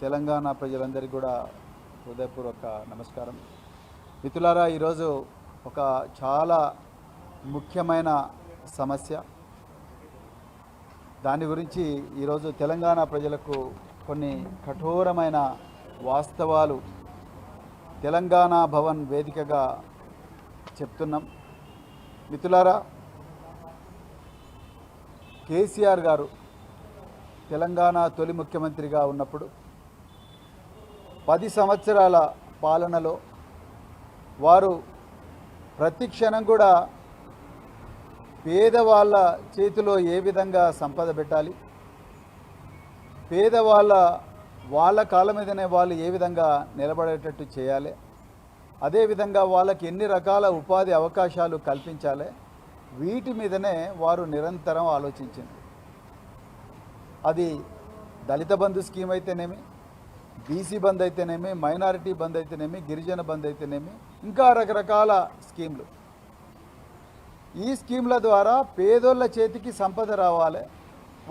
తెలంగాణ ప్రజలందరికీ కూడా హృదయపూర్వక నమస్కారం. మిత్రులారా ఈరోజు ఒక చాలా ముఖ్యమైన సమస్య. దాని గురించి ఈరోజు తెలంగాణ ప్రజలకు కొన్ని కఠోరమైన వాస్తవాలు తెలంగాణ భవన్ వేదికగా చెప్తున్నాం. మిత్రులారా కేసీఆర్ గారు తెలంగాణ తొలి ముఖ్యమంత్రిగా ఉన్నప్పుడు పది సంవత్సరాల పాలనలో వారు ప్రతి క్షణం కూడా పేదవాళ్ళ చేతిలో ఏ విధంగా సంపద పెట్టాలి? పేదవాళ్ళ వాళ్ళ కాళ్ళ మీదనే వాళ్ళు ఏ విధంగా నిలబడేటట్టు చేయాలి? అదేవిధంగా వాళ్ళకి ఎన్ని రకాల ఉపాధి అవకాశాలు కల్పించాలి? వీటి మీదనే వారు నిరంతరం ఆలోచించింది అది దళిత బంధు స్కీమ్ అయితేనేమి బీసీ బంద్ అయితేనేమి మైనారిటీ బంద్ అయితేనేమి గిరిజన బంద్ అయితేనేమి ఇంకా రకరకాల స్కీమ్లు. ఈ స్కీమ్ల ద్వారా పేదోళ్ళ చేతికి సంపద రావాలి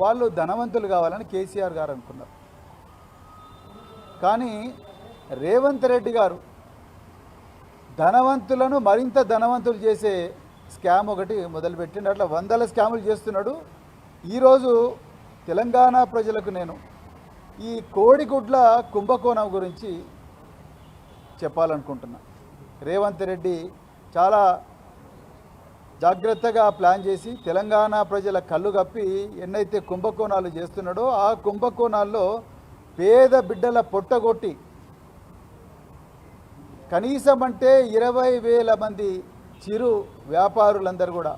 వాళ్ళు ధనవంతులు కావాలని కేసీఆర్ గారు అనుకున్నారు. కానీ రేవంత్ రెడ్డి గారు ధనవంతులను మరింత ధనవంతులు చేసే స్కామ్ ఒకటి మొదలుపెట్టిండు. అట్లా వందల స్కాములు చేస్తున్నాడు. ఈరోజు తెలంగాణ ప్రజలకు నేను ఈ కోడిగుడ్ల కుంభకోణం గురించి చెప్పాలనుకుంటున్నా. రేవంత్ రెడ్డి చాలా జాగ్రత్తగా ప్లాన్ చేసి తెలంగాణ ప్రజల కళ్ళు కప్పి ఎన్నైతే కుంభకోణాలు చేస్తున్నాడో ఆ కుంభకోణాల్లో పేద బిడ్డల పొట్టగొట్టి కనీసం అంటే ఇరవై వేల మంది చిరు వ్యాపారులందరూ కూడా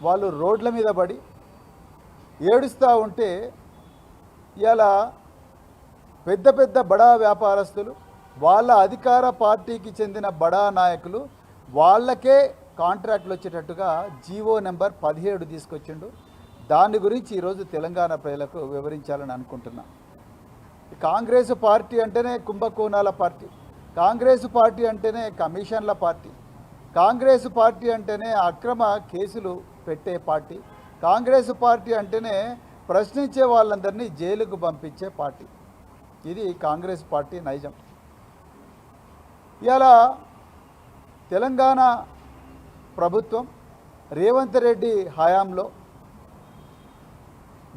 వాళ్ళు రోడ్ల మీద పడి ఏడుస్తూ ఉంటే ఇలా పెద్ద పెద్ద బడా వ్యాపారస్తులు వాళ్ళ అధికార పార్టీకి చెందిన బడా నాయకులు వాళ్ళకే కాంట్రాక్ట్లు వచ్చేటట్టుగా జీవో నెంబర్ పదిహేడు తీసుకొచ్చిండు. దాని గురించి ఈరోజు తెలంగాణ ప్రజలకు వివరించాలని అనుకుంటున్నా. కాంగ్రెస్ పార్టీ అంటేనే కుంభకోణాల పార్టీ కాంగ్రెస్ పార్టీ అంటేనే కమిషన్ల పార్టీ కాంగ్రెస్ పార్టీ అంటేనే అక్రమ కేసులు పెట్టే పార్టీ కాంగ్రెస్ పార్టీ అంటేనే ప్రశ్నించే వాళ్ళందరినీ జైలుకు పంపించే పార్టీ. ఇది కాంగ్రెస్ పార్టీ నైజం. ఇలా తెలంగాణ ప్రభుత్వం రేవంత్ రెడ్డి హయాంలో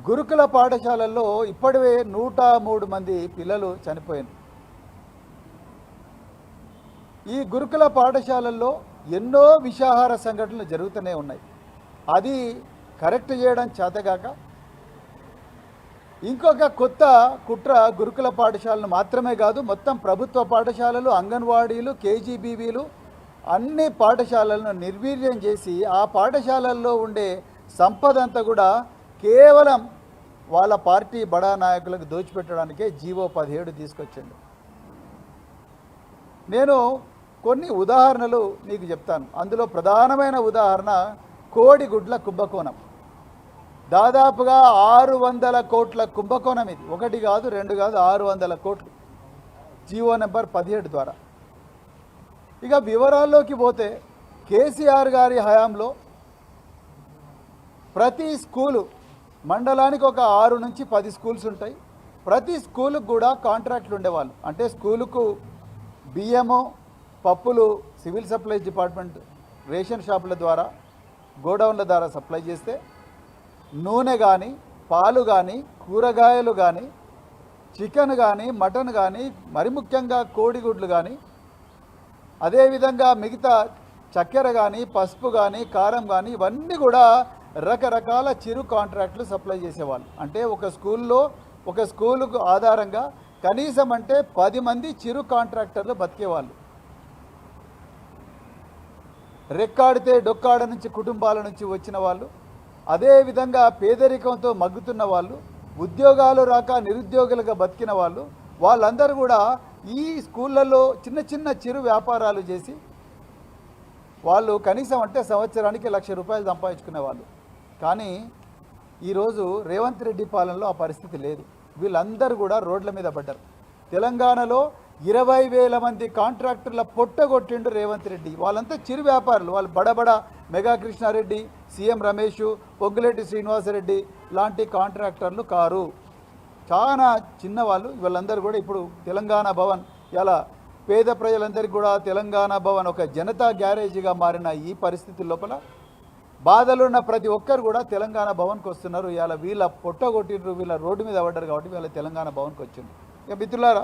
గురుకుల పాఠశాలల్లో ఇప్పటివే నూట మూడు మంది పిల్లలు చనిపోయారు ఈ గురుకుల పాఠశాలల్లో ఎన్నో విషాహార సంఘటనలు జరుగుతూనే ఉన్నాయి. అది కరెక్ట్ చేయడం చేతగాక ఇంకొక కొత్త కుట్ర గురుకుల పాఠశాలను మాత్రమే కాదు మొత్తం ప్రభుత్వ పాఠశాలలు అంగన్వాడీలు కేజీబీవీలు అన్ని పాఠశాలలను నిర్వీర్యం చేసి ఆ పాఠశాలల్లో ఉండే సంపద అంతా కూడా కేవలం వాళ్ళ పార్టీ బడా నాయకులకు దోచిపెట్టడానికే జీవో పదిహేడు తీసుకొచ్చిండు నేను కొన్ని ఉదాహరణలు మీకు చెప్తాను. అందులో ప్రధానమైన ఉదాహరణ కోడిగుడ్ల కుంభకోణం. దాదాపుగా ఆరు వందల కోట్ల కుంభకోణం ఇది. ఒకటి కాదు రెండు కాదు ఆరు వందల కోట్లు. జియో నెంబర్ పదిహేడు ద్వారా. ఇక వివరాల్లోకి పోతే కేసీఆర్ గారి హయాంలో ప్రతి స్కూలు మండలానికి ఒక ఆరు నుంచి పది స్కూల్స్ ఉంటాయి. ప్రతి స్కూలుకు కూడా కాంట్రాక్ట్లు ఉండేవాళ్ళు. అంటే స్కూలుకు బియ్యము పప్పులు సివిల్ సప్లైస్ డిపార్ట్మెంట్ రేషన్ షాపుల ద్వారా గోడౌన్ల ద్వారా సప్లై చేస్తే నూనె కానీ పాలు కానీ కూరగాయలు కానీ చికెన్ కానీ మటన్ కానీ మరి ముఖ్యంగా కోడిగుడ్లు కానీ అదేవిధంగా మిగతా చక్కెర కానీ పసుపు కానీ కారం కానీ ఇవన్నీ కూడా రకరకాల చిరు కాంట్రాక్ట్లు సప్లై చేసేవాళ్ళు. అంటే ఒక స్కూల్లో ఒక స్కూలుకు ఆధారంగా కనీసం అంటే పది మంది చిరు కాంట్రాక్టర్లు బతికేవాళ్ళు. రెక్కాడితే డొక్కాడ నుంచి కుటుంబాల నుంచి వచ్చిన వాళ్ళు. అదేవిధంగా పేదరికంతో మగ్గుతున్న వాళ్ళు ఉద్యోగాలు రాక నిరుద్యోగులుగా బతికిన వాళ్ళు వాళ్ళందరూ కూడా ఈ స్కూళ్ళల్లో చిన్న చిన్న చిరు వ్యాపారాలు చేసి వాళ్ళు కనీసం అంటే సంవత్సరానికి లక్ష రూపాయలు సంపాదించుకునే వాళ్ళు. కానీ ఈరోజు రేవంత్ రెడ్డి పాలనలో ఆ పరిస్థితి లేదు. వీళ్ళందరూ కూడా రోడ్ల మీద పడ్డారు. తెలంగాణలో ఇరవై వేల మంది కాంట్రాక్టర్ల పొట్టగొట్టిండు రేవంత్ రెడ్డి. వాళ్ళంతా చిరు వ్యాపారులు. వాళ్ళు బడబడ మెగా కృష్ణారెడ్డి సీఎం రమేష్ పొగ్గులేటి శ్రీనివాసరెడ్డి లాంటి కాంట్రాక్టర్లు కారు. చాలా చిన్నవాళ్ళు వీళ్ళందరూ కూడా ఇప్పుడు తెలంగాణ భవన్ ఇలా పేద ప్రజలందరికీ కూడా తెలంగాణ భవన్ ఒక జనతా గ్యారేజీగా మారిన ఈ పరిస్థితి లోపల బాధలున్న ప్రతి ఒక్కరు కూడా తెలంగాణ భవన్కి వస్తున్నారు. ఇలా వీళ్ళ పొట్ట కొట్టిండ్రు వీళ్ళ రోడ్డు మీద పడ్డారు కాబట్టి వీళ్ళ తెలంగాణ భవన్కి వచ్చిండ్రు. ఇక మిత్రులారా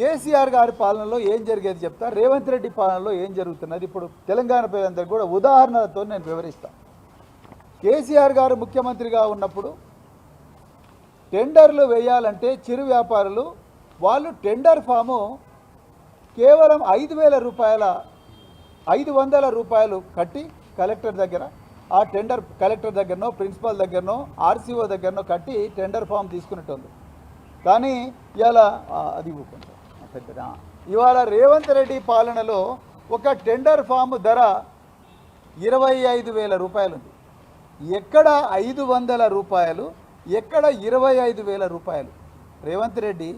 కేసీఆర్ గారి పాలనలో ఏం జరిగేది చెప్తా? రేవంత్ రెడ్డి పాలనలో ఏం జరుగుతున్నది? ఇప్పుడు తెలంగాణ ప్రజలందరికీ కూడా ఉదాహరణతో నేను వివరిస్తాను కేసీఆర్ గారు ముఖ్యమంత్రిగా ఉన్నప్పుడు టెండర్లు వేయాలంటే చిరు వ్యాపారులు వాళ్ళు టెండర్ ఫాము కేవలం ఐదు వేల రూపాయల ఐదు వందల రూపాయలు కట్టి కలెక్టర్ దగ్గర ఆ టెండర్ కలెక్టర్ దగ్గరనో ప్రిన్సిపాల్ దగ్గరనో ఆర్సీఓ దగ్గరనో కట్టి టెండర్ ఫామ్ తీసుకునేటోళ్ళు. కానీ ఇలా అది ఇవ్వకుండా పెద్దదా. ఇవాళ రేవంత్ రెడ్డి పాలనలో ఒక టెండర్ ఫామ్ ధర ఇరవై ఐదు వేల రూపాయలు ఉంది ఎక్కడ ఐదు వందల రూపాయలు ఎక్కడ ఇరవై ఐదు వేల రూపాయలు? రేవంత్ రెడ్డి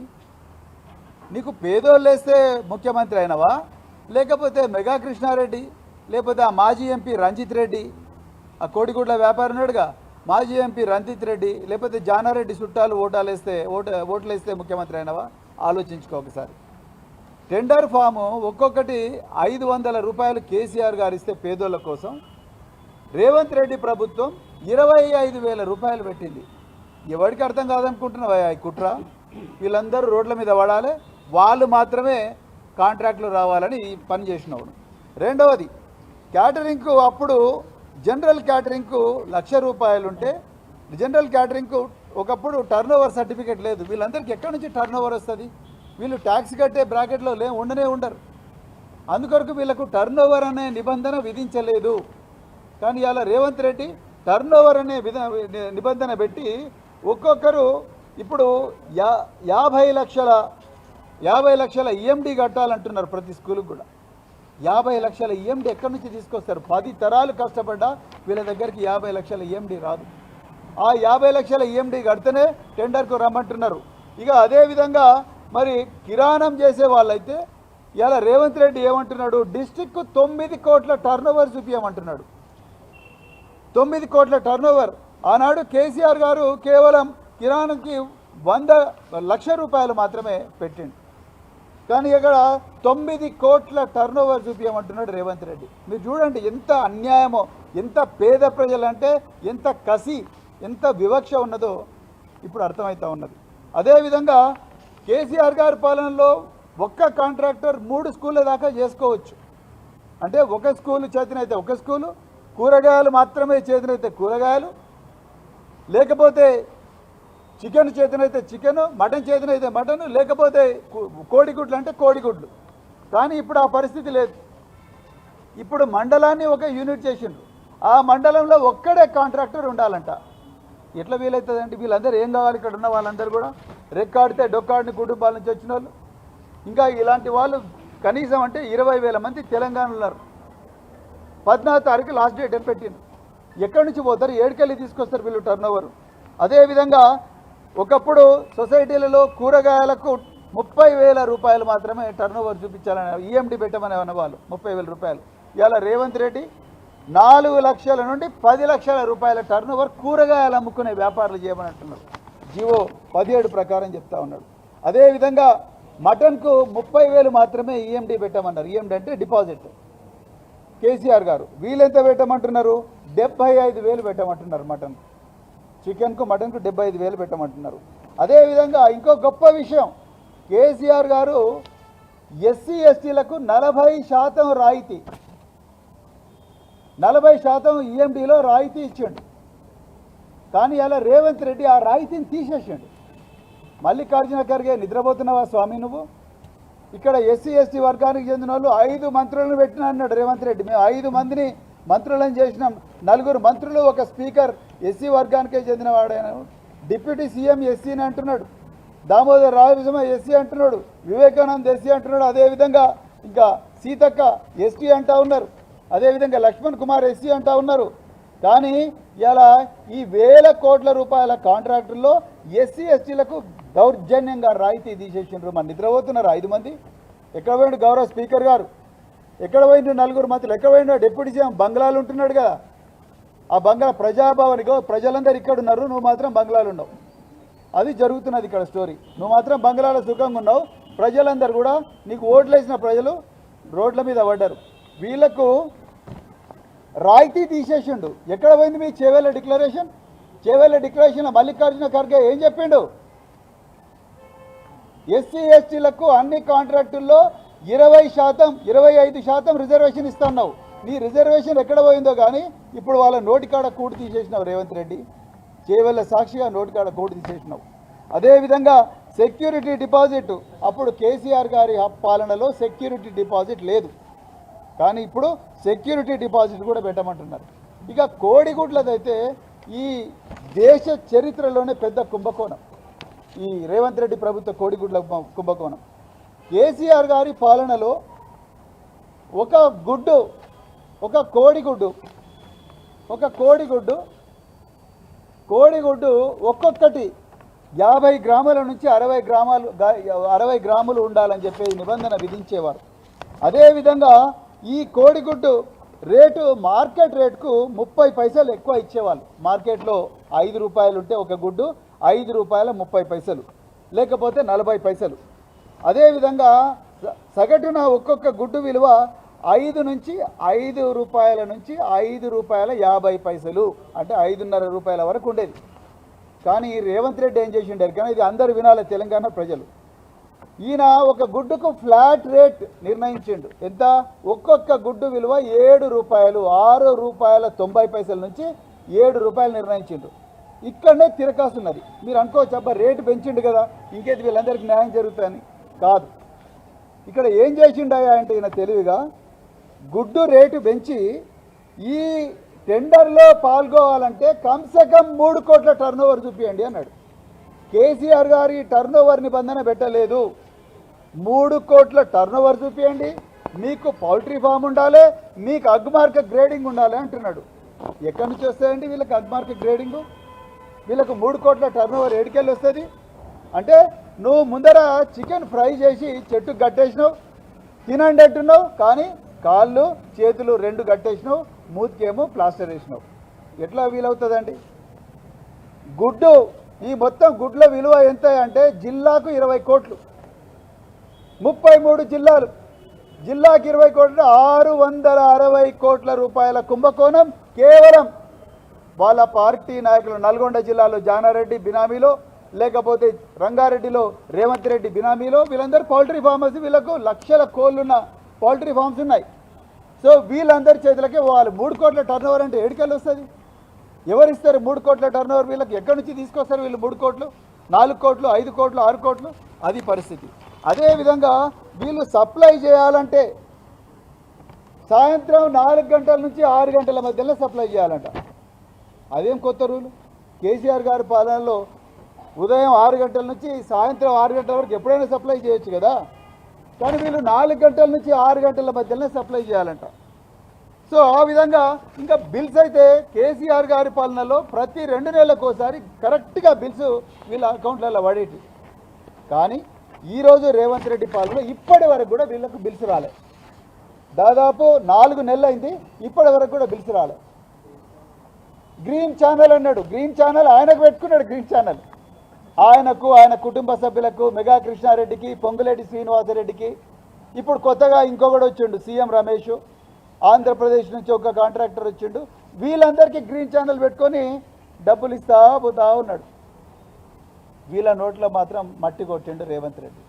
నీకు పేదోళ్ళు వేస్తే ముఖ్యమంత్రి అయినవా? లేకపోతే మెగా కృష్ణారెడ్డి లేకపోతే ఆ మాజీ ఎంపీ రంజిత్ రెడ్డి ఆ కోడిగుడ్ల వ్యాపారి ఉన్నాడుగా? మాజీ ఎంపీ రంజిత్ రెడ్డి లేకపోతే జానారెడ్డి చుట్టాలు ఓటాలు వేస్తే ఓటు ఓట్లు వేస్తే ముఖ్యమంత్రి అయినవా? ఆలోచించుకో ఒకసారి. టెండర్ ఫాము ఒక్కొక్కటి ఐదు వందల రూపాయలు కేసీఆర్ గారు ఇస్తే పేదోళ్ళ కోసం. రేవంత్ రెడ్డి ప్రభుత్వం ఇరవై ఐదు వేల రూపాయలు పెట్టింది. ఎవరికి అర్థం కాదనుకుంటున్నావా ఈ కుట్ర? వీళ్ళందరూ రోడ్ల మీద పడాలి వాళ్ళు మాత్రమే కాంట్రాక్ట్లు రావాలని పని చేసినవాడు రెండవది క్యాటరింగ్కు అప్పుడు జనరల్ క్యాటరింగ్కు లక్ష రూపాయలు ఉంటే జనరల్ క్యాటరింగ్కు ఒకప్పుడు టర్న్ ఓవర్ సర్టిఫికేట్ లేదు. వీళ్ళందరికీ ఎక్కడి నుంచి టర్న్ ఓవర్ వస్తుంది? వీళ్ళు ట్యాక్స్ కట్టే బ్రాకెట్లో లే ఉండనే ఉండరు. అందుకొరకు వీళ్ళకు టర్న్ ఓవర్ అనే నిబంధన విధించలేదు. కానీ ఇలా రేవంత్ రెడ్డి టర్న్ ఓవర్ అనే నిబంధన పెట్టి ఒక్కొక్కరు ఇప్పుడు యా యాభై లక్షల యాభై లక్షల ఈఎండి కట్టాలంటున్నారు ప్రతి స్కూల్కి కూడా. యాభై లక్షల ఈఎండి ఎక్కడి నుంచి తీసుకొస్తారు? పది తరాలు కష్టపడ్డా వీళ్ళ దగ్గరికి యాభై లక్షల ఈఎండి రాదు. ఆ యాభై లక్షల ఈఎండి కడితేనే టెండర్కు రమ్మంటున్నారు. ఇక అదేవిధంగా మరి కిరాణం చేసే వాళ్ళైతే ఇలా రేవంత్ రెడ్డి ఏమంటున్నాడు? డిస్టిక్ తొమ్మిది కోట్ల టర్న్ ఓవర్ చూపించమంటున్నాడు తొమ్మిది కోట్ల టర్నోవర్ ఆనాడు కేసీఆర్ గారు కేవలం కిరాణంకి వంద లక్ష రూపాయలు మాత్రమే పెట్టిండు. కానీ ఇక్కడ తొమ్మిది కోట్ల టర్నోవర్ చూపించమంటున్నాడు రేవంత్ రెడ్డి. మీరు చూడండి ఎంత అన్యాయమో ఎంత పేద ప్రజలంటే ఎంత కసి ఎంత వివక్ష ఉన్నదో ఇప్పుడు అర్థమవుతా ఉన్నది. అదేవిధంగా కేసీఆర్ గారి పాలనలో ఒక్క కాంట్రాక్టర్ మూడు స్కూళ్ళ దాకా చేసుకోవచ్చు. అంటే ఒక స్కూలు చేతనైతే ఒక స్కూలు కూరగాయలు మాత్రమే చేతనైతే కూరగాయలు లేకపోతే చికెన్ చేతనైతే చికెన్ మటన్ చేతనైతే మటన్ లేకపోతే కో- కోడిగుడ్లు అంటే కోడిగుడ్లు. కానీ ఇప్పుడు ఆ పరిస్థితి లేదు. ఇప్పుడు మండలాన్ని ఒక యూనిట్ చేసిండ్రు. ఆ మండలంలో ఒక్కడే కాంట్రాక్టర్ ఉండాలంట. ఎట్లా వీలవుతుందండి వీళ్ళందరూ ఏం కావాలి ఇక్కడ ఉన్న వాళ్ళందరూ కూడా? రెక్కాడితే డొక్కాడిని కుటుంబాల నుంచి వచ్చిన వాళ్ళు. ఇంకా ఇలాంటి వాళ్ళు కనీసం అంటే ఇరవై వేల మంది తెలంగాణలో ఉన్నారు. పద్నాలుగు తారీఖు లాస్ట్ డేట్ అని పెట్టింది ఎక్కడి నుంచి పోతారు? ఏడుకెళ్ళి తీసుకొస్తారు వీళ్ళు టర్న్ ఓవర్ అదేవిధంగా ఒకప్పుడు సొసైటీలలో కూరగాయలకు ముప్పై వేల రూపాయలు మాత్రమే టర్న్ ఓవర్ చూపించాలని ఈఎండి పెట్టమని అనేవాళ్ళు ముప్పై వేల రూపాయలు. ఇవాళ రేవంత్ రెడ్డి నాలుగు లక్షల నుండి పది లక్షల రూపాయల టర్న్ ఓవర్ కూరగాయలు అమ్ముకునే వ్యాపారాలు చేయమని అంటున్నారు. జీవో పదిహేడు ప్రకారం చెప్తా ఉన్నాడు. అదేవిధంగా మటన్కు ముప్పై వేలు మాత్రమే ఈఎండి పెట్టమన్నారు. ఈఎండి అంటే డిపాజిట్. కేసీఆర్ గారు వీళ్ళెంత పెట్టమంటున్నారు? డెబ్బై ఐదు వేలు పెట్టమంటున్నారు మటన్. చికెన్కు మటన్కు డెబ్బై ఐదు వేలు పెట్టమంటున్నారు. అదేవిధంగా ఇంకో గొప్ప విషయం కేసీఆర్ గారు ఎస్సీ ఎస్టీలకు నలభై శాతం రాయితీ. నలభై శాతం ఈఎండిలో రాయితీ ఇచ్చిండు. కానీ అలా రేవంత్ రెడ్డి ఆ రాయితీని తీసేసిండు. మల్లికార్జున ఖర్గే నిద్రపోతున్నావా స్వామి నువ్వు? ఇక్కడ ఎస్సీ ఎస్టీ వర్గానికి చెందిన వాళ్ళు ఐదు మంత్రులను పెట్టిన అన్నాడు రేవంత్ రెడ్డి. మేము ఐదు మందిని మంత్రులను చేసినాం. నలుగురు మంత్రులు ఒక స్పీకర్ ఎస్సీ వర్గానికే చెందినవాడైన డిప్యూటీ సీఎం ఎస్సీని అంటున్నాడు. దామోదర్ రాజభూషమ ఎస్సీ అంటున్నాడు. వివేకానంద్ ఎస్సీ అంటున్నాడు. అదేవిధంగా ఇంకా సీతక్క ఎస్టీ అంటా ఉన్నారు. అదేవిధంగా లక్ష్మణ్ కుమార్ ఎస్సీ అంటా ఉన్నారు. కానీ ఇలా ఈ వేల కోట్ల రూపాయల కాంట్రాక్టుల్లో ఎస్సీ ఎస్టీలకు దౌర్జన్యంగా రాయితీ తీసేసిండ్రు. మన నిద్రపోతున్నారు ఐదు మంది? ఎక్కడ పోయిండు గౌరవ స్పీకర్ గారు? ఎక్కడ పోయిండు నలుగురు మంత్రులు? ఎక్కడ పోయిండు డిప్యూటీ సీఎం? బంగ్లాలు ఉంటున్నాడు కదా. ఆ బంగ్లా ప్రజాభవనిగో ప్రజలందరూ ఇక్కడ ఉన్నారు నువ్వు మాత్రం బంగ్లాలు ఉండవు అది జరుగుతున్నది ఇక్కడ స్టోరీ. నువ్వు మాత్రం బంగ్లాలో సుఖంగా ఉన్నావు. ప్రజలందరూ కూడా నీకు ఓట్లేసిన ప్రజలు రోడ్ల మీద పడ్డారు. వీళ్ళకు రాయితీ తీసేసిండు. ఎక్కడ పోయింది మీ చేవేళ్ళ డిక్లరేషన్? చేవేళ్ళ డిక్లరేషన్లో మల్లికార్జున ఖర్గే ఏం చెప్పిండు? ఎస్సీ ఎస్టీలకు అన్ని కాంట్రాక్టుల్లో ఇరవై శాతం ఇరవై ఐదు శాతం రిజర్వేషన్ ఇస్తున్నావు. నీ రిజర్వేషన్ ఎక్కడ పోయిందో కానీ ఇప్పుడు వాళ్ళ నోటికాడ కూడి తీసేసినావు రేవంత్ రెడ్డి. చేవెళ్ళ సాక్షిగా నోటికాడ కూడి తీసేసినావు. అదేవిధంగా సెక్యూరిటీ డిపాజిట్. అప్పుడు కేసీఆర్ గారి పాలనలో సెక్యూరిటీ డిపాజిట్ లేదు. కానీ ఇప్పుడు సెక్యూరిటీ డిపాజిట్ కూడా పెట్టమంటున్నారు. ఇక కోడిగుడ్లదైతే ఈ దేశ చరిత్రలోనే పెద్ద కుంభకోణం. ఈ రేవంత్ రెడ్డి ప్రభుత్వ కోడిగుడ్ల కుంభకోణం. కేసీఆర్ గారి పాలనలో ఒక గుడ్డు ఒక కోడిగుడ్డు ఒక కోడిగుడ్డు కోడిగుడ్డు ఒక్కొక్కటి యాభై గ్రాముల నుంచి అరవై గ్రామాలు అరవై గ్రాములు ఉండాలని చెప్పే నిబంధన విధించేవారు. అదేవిధంగా ఈ కోడిగుడ్డు రేటు మార్కెట్ రేటుకు ముప్పై పైసలు ఎక్కువ ఇచ్చేవాళ్ళు. మార్కెట్లో ఐదు రూపాయలు ఉంటే ఒక గుడ్డు ఐదు రూపాయల ముప్పై పైసలు. లేకపోతే నలభై పైసలు. అదేవిధంగా స- సగటున ఒక్కొక్క గుడ్డు విలువ ఐదు నుంచి ఐదు రూపాయల నుంచి ఐదు రూపాయల యాభై పైసలు. అంటే ఐదున్నర రూపాయల వరకు ఉండేది. కానీ రేవంత్ రెడ్డి ఏం చేసిండారు కానీ ఇది అందరు వినాలి తెలంగాణ ప్రజలు. ఈయన ఒక గుడ్డుకు ఫ్లాట్ రేట్ నిర్ణయించిండు. ఎంత? ఒక్కొక్క గుడ్డు విలువ ఏడు రూపాయలు ఆరు రూపాయల తొంభై పైసల నుంచి ఏడు రూపాయలు నిర్ణయించిండు. ఇక్కడనే తిరకాస్తున్నది మీరు అనుకోవచ్చు అబ్బా రేటు పెంచిండు కదా ఇంకేది వీళ్ళందరికీ న్యాయం జరుగుతుందని. కాదు. ఇక్కడ ఏం చేసిండాయా అంటే ఈయన తెలివిగా గుడ్డు రేటు పెంచి ఈ టెండర్లో పాల్గొవాలంటే కమ్సే కమ్ మూడు కోట్ల టర్న్ ఓవర్ చూపించండి అన్నాడు. కేసీఆర్ గారి టర్న్ ఓవర్ నిబంధన పెట్టలేదు. మూడు కోట్ల టర్న్ ఓవర్ చూపించండి మీకు పౌల్ట్రీ ఫామ్ ఉండాలి మీకు అగ్మార్క్ గ్రేడింగ్ ఉండాలి అంటున్నాడు. ఎక్కడి నుంచి వస్తాయండి వీళ్ళకి అగ్మార్క్ గ్రేడింగ్ వీళ్ళకు మూడు కోట్ల టర్న్ ఓవర్ ఏడుకెళ్ళి వస్తుంది? అంటే నువ్వు ముందర చికెన్ ఫ్రై చేసి చెట్టుకు కట్టేసినావు తినండి అంటున్నావు కానీ కాళ్ళు చేతులు రెండు కట్టేసినావు మూతికేమో ప్లాస్టర్ వేసినావు. ఎట్లా వీలవుతుందండి? గుడ్డు ఈ మొత్తం గుడ్ల విలువ ఎంత అంటే జిల్లాకు ఇరవై కోట్లు. ముప్పై మూడు జిల్లాలు. జిల్లాకి ఇరవై కోట్లు ఆరు వందల అరవై కోట్ల రూపాయల కుంభకోణం కేవలం వాళ్ళ పార్టీ నాయకులు నల్గొండ జిల్లాలో జానారెడ్డి బినామీలో లేకపోతే రంగారెడ్డిలో రేవంత్ రెడ్డి బినామీలో వీళ్ళందరూ పౌల్ట్రీ ఫార్మర్స్ వీళ్ళకు లక్షల కోళ్ళున్న పౌల్ట్రీ ఫార్మ్స్ ఉన్నాయి. సో వీళ్ళందరి చేతులకే వాళ్ళు మూడు కోట్ల టర్న్ ఓవర్ అంటే ఏడుకెళ్ళి వస్తుంది. ఎవరిస్తారు మూడు కోట్ల టర్న్ ఓవర్ వీళ్ళకి? ఎక్కడి నుంచి తీసుకొస్తారు వీళ్ళు మూడు కోట్లు? నాలుగు కోట్లు ఐదు కోట్లు ఆరు కోట్లు? అది పరిస్థితి. అదేవిధంగా వీళ్ళు సప్లై చేయాలంటే సాయంత్రం నాలుగు గంటల నుంచి ఆరు గంటల మధ్యలో సప్లై చేయాలంట. అదేం కొత్త రూలు? కేసీఆర్ గారి పాలనలో ఉదయం ఆరు గంటల నుంచి సాయంత్రం ఆరు గంటల వరకు ఎప్పుడైనా సప్లై చేయొచ్చు కదా? కానీ వీళ్ళు నాలుగు గంటల నుంచి ఆరు గంటల మధ్యలోనే సప్లై చేయాలంట. సో ఆ విధంగా ఇంకా బిల్స్ అయితే కేసీఆర్ గారి పాలనలో ప్రతి రెండు నెలలకు ఒకసారి కరెక్ట్గా బిల్స్ వీళ్ళ అకౌంట్లలో పడేటి. కానీ ఈరోజు రేవంత్ రెడ్డి పాలనలో ఇప్పటి వరకు కూడా వీళ్ళకు బిల్స్ రాలే. దాదాపు నాలుగు నెలలు అయింది ఇప్పటి వరకు కూడా బిల్స్ రాలే. గ్రీన్ ఛానల్ అన్నాడు గ్రీన్ ఛానల్ ఆయనకు పెట్టుకున్నాడు గ్రీన్ ఛానల్. ఆయనకు ఆయన కుటుంబ సభ్యులకు మెగా కృష్ణారెడ్డికి పొంగులేటి శ్రీనివాసరెడ్డికి. ఇప్పుడు కొత్తగా ఇంకొకడు వచ్చిండు సీఎం రమేష్. ఆంధ్రప్రదేశ్ నుంచి ఒక కాంట్రాక్టర్ వచ్చిండు. వీళ్ళందరికీ గ్రీన్ ఛానల్ పెట్టుకొని డబ్బులు ఇస్తా పోతా ఉన్నాడు. వీళ్ళ నోట్లో మాత్రం మట్టి కొట్టిండు రేవంత్ రెడ్డి.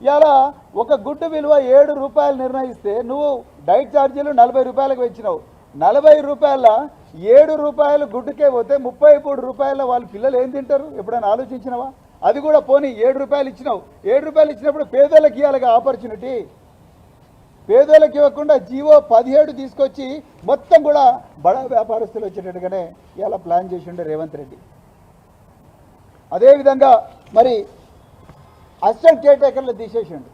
ఇలా ఒక గుడ్డు విలువ ఏడు రూపాయలు నిర్ణయిస్తే నువ్వు డైట్ ఛార్జీలు నలభై రూపాయలకు పెంచినావు. నలభై రూపాయల ఏడు రూపాయలు గుడ్డుకే పోతే ముప్పై మూడు రూపాయల వాళ్ళ పిల్లలు ఏం తింటారు? ఎప్పుడైనా ఆలోచించినావా? అది కూడా పోనీ ఏడు రూపాయలు ఇచ్చినావు. ఏడు రూపాయలు ఇచ్చినప్పుడు పేదలకు ఇవ్వాలిగా ఆపర్చునిటీ పేదోళ్ళకి ఇవ్వకుండా జీవో పదిహేడు తీసుకొచ్చి మొత్తం కూడా బడా వ్యాపారస్తులు వచ్చేటట్టుగానే ఇలా ప్లాన్ చేసిండే రేవంత్ రెడ్డి. అదేవిధంగా మరి అసిస్టెంట్ కేటేకర్లు తీసేసిండు.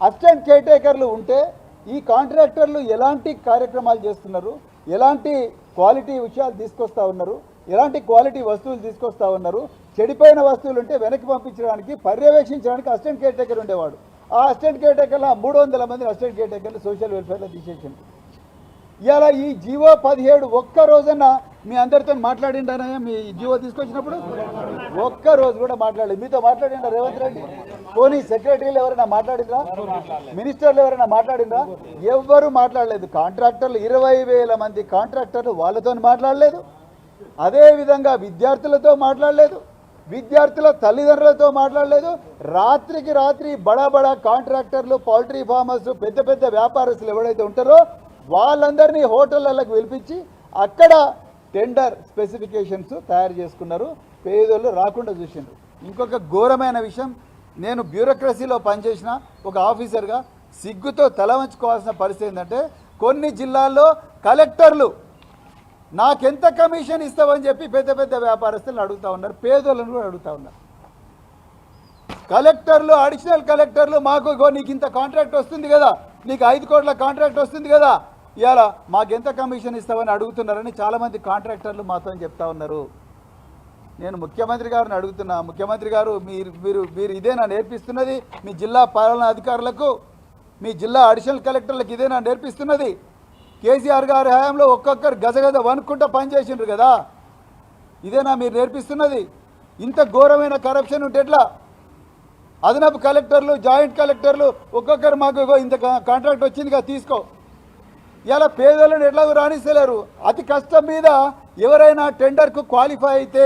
అసిస్టెంట్ కేటేకర్లు ఉంటే ఈ కాంట్రాక్టర్లు ఎలాంటి కార్యక్రమాలు చేస్తున్నారు? ఎలాంటి క్వాలిటీ విషయాలు తీసుకొస్తా ఉన్నారు? ఎలాంటి క్వాలిటీ వస్తువులు తీసుకొస్తా ఉన్నారు? చెడిపోయిన వస్తువులు ఉంటే వెనక్కి పంపించడానికి పర్యవేక్షించడానికి అసిస్టెంట్ కేర్ టేకర్ ఉండేవాడు. ఆ అసిస్టెంట్ కేర్ మూడు వందల మంది అసిస్టెంట్ కేర్ సోషల్ వెల్ఫేర్లో తీసేసిండు ఇలా ఈ జీవో పదిహేడు ఒక్క రోజన్న మీ అందరితో మాట్లాడిండానయ్యా మీ జీవో తీసుకొచ్చినప్పుడు? ఒక్క రోజు కూడా మాట్లాడలేదు మీతో మాట్లాడిందా రేవంత్ రెడ్డి? పోనీ సెక్రటరీలు ఎవరైనా మాట్లాడిందా మినిస్టర్లు ఎవరైనా మాట్లాడిందా ఎవ్వరూ మాట్లాడలేదు. కాంట్రాక్టర్లు ఇరవై వేల మంది కాంట్రాక్టర్లు వాళ్ళతో మాట్లాడలేదు. అదే విధంగా విద్యార్థులతో మాట్లాడలేదు. విద్యార్థుల తల్లిదండ్రులతో మాట్లాడలేదు. రాత్రికి రాత్రి బడా బడా కాంట్రాక్టర్లు పౌల్ట్రీ ఫార్మర్స్ పెద్ద పెద్ద వ్యాపారస్తులు ఎవరైతే ఉంటారో వాళ్ళందరినీ హోటళ్ళకు పిలిపించి అక్కడ టెండర్ స్పెసిఫికేషన్స్ తయారు చేసుకున్నారు. పేదోళ్ళు రాకుండా చూసిండ్రు. ఇంకొక ఘోరమైన విషయం నేను బ్యూరోక్రసీలో పనిచేసిన ఒక ఆఫీసర్గా సిగ్గుతో తల వంచుకోవాల్సిన పరిస్థితి ఏంటంటే కొన్ని జిల్లాల్లో కలెక్టర్లు నాకెంత కమిషన్ ఇస్తావని చెప్పి పెద్ద పెద్ద వ్యాపారస్తులను అడుగుతా ఉన్నారు పేదోళ్ళను కూడా అడుగుతా ఉన్నారు. కలెక్టర్లు అడిషనల్ కలెక్టర్లు మాకు నీకు ఇంత కాంట్రాక్ట్ వస్తుంది కదా నీకు ఐదు కోట్ల కాంట్రాక్ట్ వస్తుంది కదా ఇవాళ మాకెంత కమిషన్ ఇస్తావని అడుగుతున్నారని చాలామంది కాంట్రాక్టర్లు మాతో చెప్తా ఉన్నారు. నేను ముఖ్యమంత్రి గారిని అడుగుతున్నా ముఖ్యమంత్రి గారు మీరు మీరు మీరు ఇదేనా నేర్పిస్తున్నది మీ జిల్లా పాలనా అధికారులకు మీ జిల్లా అడిషనల్ కలెక్టర్లకు ఇదేనా నేర్పిస్తున్నది. కేసీఆర్ గారి హయాంలో ఒక్కొక్కరు గజగజ వనుక్కుంటా పనిచేసిండ్రు కదా. ఇదేనా మీరు నేర్పిస్తున్నది? ఇంత ఘోరమైన కరప్షన్ ఉంటే ఎట్లా? అదనపు కలెక్టర్లు జాయింట్ కలెక్టర్లు ఒక్కొక్కరు మాకు ఇంత కాంట్రాక్ట్ వచ్చిందిగా తీసుకో. ఇలా పేదలను ఎట్లాగో రాణిస్తలేరు. అతి కష్టం మీద ఎవరైనా టెండర్కు క్వాలిఫై అయితే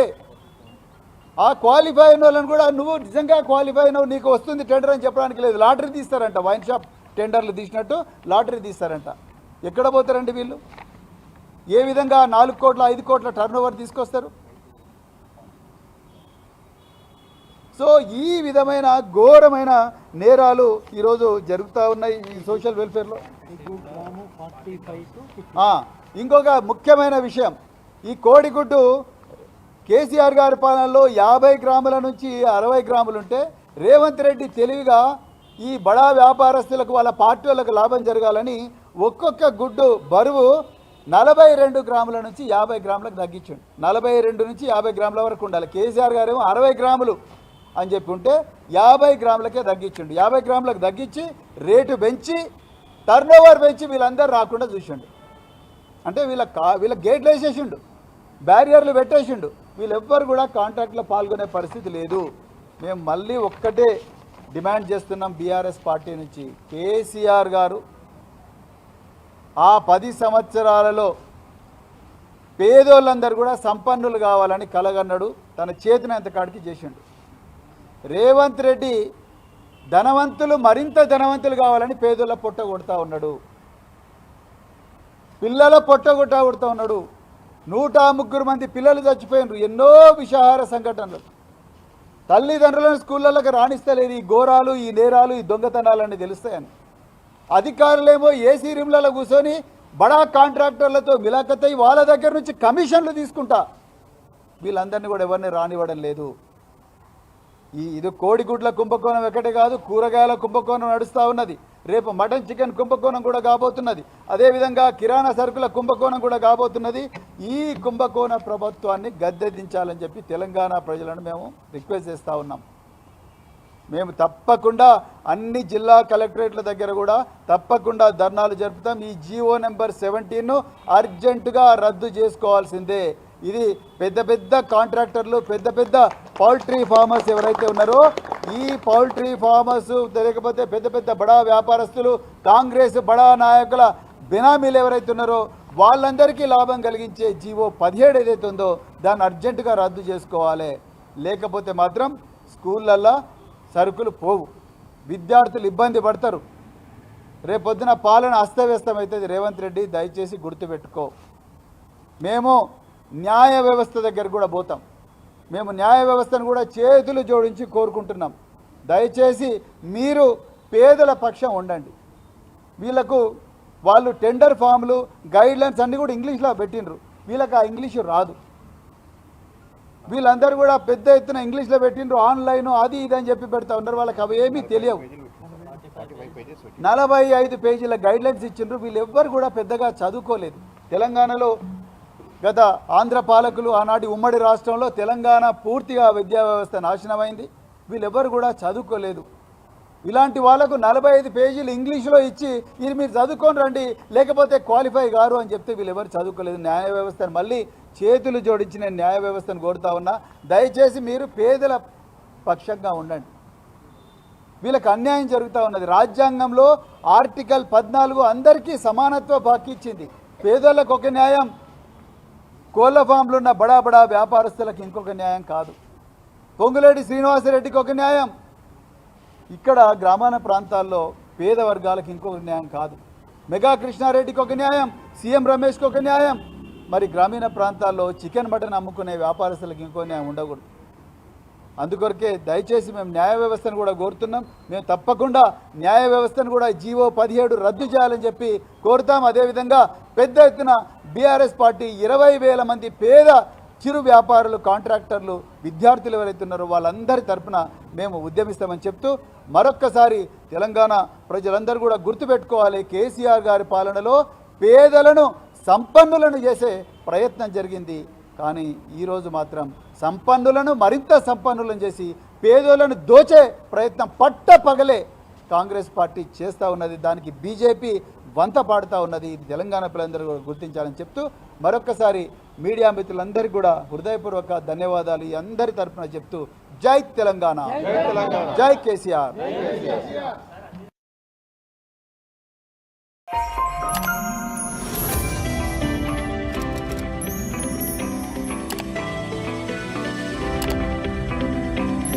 ఆ క్వాలిఫై అయిన వాళ్ళని కూడా నువ్వు నిజంగా క్వాలిఫై అయినవు నీకు వస్తుంది టెండర్ అని చెప్పడానికి లేదు. లాటరీ తీస్తారంట వైన్ షాప్ టెండర్లు తీసినట్టు లాటరీ తీస్తారంట. ఎక్కడ పోతారండి వీళ్ళు? ఏ విధంగా నాలుగు కోట్ల ఐదు కోట్ల టర్న్ ఓవర్ తీసుకొస్తారు? సో ఈ విధమైన ఘోరమైన నేరాలు ఈరోజు జరుగుతూ ఉన్నాయి ఈ సోషల్ వెల్ఫేర్లో ఇంకొక ముఖ్యమైన విషయం. ఈ కోడిగుడ్డు కేసీఆర్ గారి పాలనలో యాభై గ్రాముల నుంచి అరవై గ్రాములు ఉంటే రేవంత్ రెడ్డి తెలివిగా ఈ బడా వ్యాపారస్తులకు వాళ్ళ పార్టీ వాళ్ళకు లాభం జరగాలని ఒక్కొక్క గుడ్డు బరువు నలభై రెండు గ్రాముల నుంచి యాభై గ్రాములకు తగ్గించండి. నలభై రెండు నుంచి యాభై గ్రాముల వరకు ఉండాలి. కేసీఆర్ గారు ఏమో అరవై గ్రాములు అని చెప్పి ఉంటే యాభై గ్రాములకే తగ్గించండి. యాభై గ్రాములకు తగ్గించి రేటు పెంచి టర్న్ ఓవర్ పెంచి వీళ్ళందరూ రాకుండా చూసిండు. అంటే వీళ్ళ కా వీళ్ళ గేట్లు వేసేసిండు. బ్యారియర్లు పెట్టేసిండు. వీళ్ళెవ్వరు కూడా కాంట్రాక్ట్లో పాల్గొనే పరిస్థితి లేదు. మేము మళ్ళీ ఒక్కటే డిమాండ్ చేస్తున్నాం బీఆర్ఎస్ పార్టీ నుంచి. కేసీఆర్ గారు ఆ పది సంవత్సరాలలో పేదోళ్ళందరూ కూడా సంపన్నులు కావాలని కలగన్నాడు తన చేతినంత కాడికి చేసిండు. రేవంత్ రెడ్డి ధనవంతులు మరింత ధనవంతులు కావాలని పేదోళ్ళ పొట్ట కొడతా ఉన్నాడు. పిల్లల పొట్ట కొట్టా కొడతా ఉన్నాడు. నూట ముగ్గురు మంది పిల్లలు చచ్చిపోయినారు. ఎన్నో విషాహార సంఘటనలు. తల్లిదండ్రులను స్కూళ్ళలోకి రాణిస్తలేదు. ఈ ఘోరాలు ఈ నేరాలు ఈ దొంగతనాలన్నీ తెలుస్తాయని. అధికారులేమో ఏసీ రూమ్లలో కూర్చొని బడా కాంట్రాక్టర్లతో మిలాఖతై వాళ్ళ దగ్గర నుంచి కమిషన్లు తీసుకుంటా. వీళ్ళందరినీ కూడా ఎవరిని రానివ్వడం లేదు. ఈ ఇది కోడిగుడ్ల కుంభకోణం ఒకటే కాదు కూరగాయల కుంభకోణం నడుస్తూ ఉన్నది. రేపు మటన్ చికెన్ కుంభకోణం కూడా కాబోతున్నది. అదేవిధంగా కిరాణా సరుకుల కుంభకోణం కూడా కాబోతున్నది. ఈ కుంభకోణ ప్రభుత్వాన్ని గద్దెదించాలని చెప్పి తెలంగాణ ప్రజలను మేము రిక్వెస్ట్ చేస్తూ ఉన్నాం. మేము తప్పకుండా అన్ని జిల్లా కలెక్టరేట్ల దగ్గర కూడా తప్పకుండా ధర్నాలు జరుపుతాం. ఈ జీవో నెంబర్ సెవెంటీన్ను అర్జెంటుగా రద్దు చేసుకోవాల్సిందే. ఇది పెద్ద పెద్ద కాంట్రాక్టర్లు పెద్ద పెద్ద పౌల్ట్రీ ఫార్మర్స్ ఎవరైతే ఉన్నారో ఈ పౌల్ట్రీ ఫార్మర్స్ లేకపోతే పెద్ద పెద్ద బడా వ్యాపారస్తులు కాంగ్రెస్ బడా నాయకుల బినామీలు ఎవరైతే ఉన్నారో వాళ్ళందరికీ లాభం కలిగించే జీవో పదిహేడు ఏదైతే ఉందో దాన్ని అర్జెంటుగా రద్దు చేసుకోవాలి. లేకపోతే మాత్రం స్కూళ్ళల్లో సరుకులు పోవు. విద్యార్థులు ఇబ్బంది పడతారు. రేపొద్దున పాలన అస్తవ్యస్తమవుతుంది. రేవంత్ రెడ్డి దయచేసి గుర్తుపెట్టుకో. మేము న్యాయ వ్యవస్థ దగ్గర కూడా పోతాం. మేము న్యాయ వ్యవస్థను కూడా చేతులు జోడించి కోరుకుంటున్నాం. దయచేసి మీరు పేదల పక్షం ఉండండి. వీళ్ళకు వాళ్ళు టెండర్ ఫామ్లు గైడ్లైన్స్ అన్నీ కూడా ఇంగ్లీష్లో పెట్టిండ్రు. వీళ్ళకి ఆ ఇంగ్లీషు రాదు. వీళ్ళందరూ కూడా పెద్ద ఎత్తున ఇంగ్లీష్లో పెట్టిండ్రు ఆన్లైన్ అది ఇది అని చెప్పి పెడతా ఉన్నారు. వాళ్ళకి అవి ఏమీ తెలియవు. నలభై ఐదు పేజీల గైడ్లైన్స్ ఇచ్చిండ్రు. వీళ్ళు ఎవ్వరు కూడా పెద్దగా చదువుకోలేదు. తెలంగాణలో గత ఆంధ్ర పాలకులు ఆనాటి ఉమ్మడి రాష్ట్రంలో తెలంగాణ పూర్తిగా విద్యా వ్యవస్థ నాశనమైంది. వీళ్ళెవ్వరు కూడా చదువుకోలేదు. ఇలాంటి వాళ్ళకు నలభై ఐదు పేజీలు ఇంగ్లీష్లో ఇచ్చి ఇది మీరు చదువుకొని రండి లేకపోతే క్వాలిఫై గారు అని చెప్తే వీళ్ళు ఎవరు చదువుకోలేదు. న్యాయ వ్యవస్థను మళ్ళీ చేతులు జోడించిన న్యాయ వ్యవస్థను కోరుతా ఉన్నా. దయచేసి మీరు పేదల పక్షంగా ఉండండి. వీళ్ళకి అన్యాయం జరుగుతూ ఉన్నది. రాజ్యాంగంలో ఆర్టికల్ పద్నాలుగు అందరికీ సమానత్వ బాకిచ్చింది ఇచ్చింది. పేదలకు ఒక న్యాయం కోళ్ళ ఫామ్లున్న బడా బడా వ్యాపారస్తులకు ఇంకొక న్యాయం కాదు. పొంగులేటి శ్రీనివాసరెడ్డికి ఒక న్యాయం ఇక్కడ గ్రామాల ప్రాంతాల్లో పేద వర్గాలకు ఇంకొక న్యాయం కాదు. మెగా కృష్ణారెడ్డికి ఒక న్యాయం సీఎం రమేష్కి ఒక న్యాయం. మరి గ్రామీణ ప్రాంతాల్లో చికెన్ మటన్ అమ్ముకునే వ్యాపారస్తులకు ఇంకో న్యాయం ఉండకూడదు. అందుకొరకే దయచేసి మేము న్యాయ వ్యవస్థను కూడా కోరుతున్నాం. మేము తప్పకుండా న్యాయ వ్యవస్థను కూడా జీవో పదిహేడు రద్దు చేయాలని చెప్పి కోరుతాం. అదేవిధంగా పెద్ద ఎత్తున బీఆర్ఎస్ పార్టీ ఇరవై వేల మంది పేద చిరు వ్యాపారులు కాంట్రాక్టర్లు విద్యార్థులు ఎవరైతున్నారో వాళ్ళందరి తరపున మేము ఉద్యమిస్తామని చెప్తూ మరొక్కసారి తెలంగాణ ప్రజలందరూ కూడా గుర్తుపెట్టుకోవాలి. కేసీఆర్ గారి పాలనలో పేదలను సంపన్నులను చేసే ప్రయత్నం జరిగింది. కానీ ఈరోజు మాత్రం సంపన్నులను మరింత సంపన్నులను చేసి పేదోలను దోచే ప్రయత్నం పట్ట పగలే కాంగ్రెస్ పార్టీ చేస్తూ ఉన్నది. దానికి బీజేపీ వంత పాడుతూ ఉన్నది. ఇది తెలంగాణ ప్రజలందరూ కూడా గుర్తించాలని చెప్తూ మరొకసారి మీడియా మిత్రులందరికీ కూడా హృదయపూర్వక ధన్యవాదాలు. ఈ అందరి తరఫున చెప్తూ జై తెలంగాణ. జై కేసీఆర్.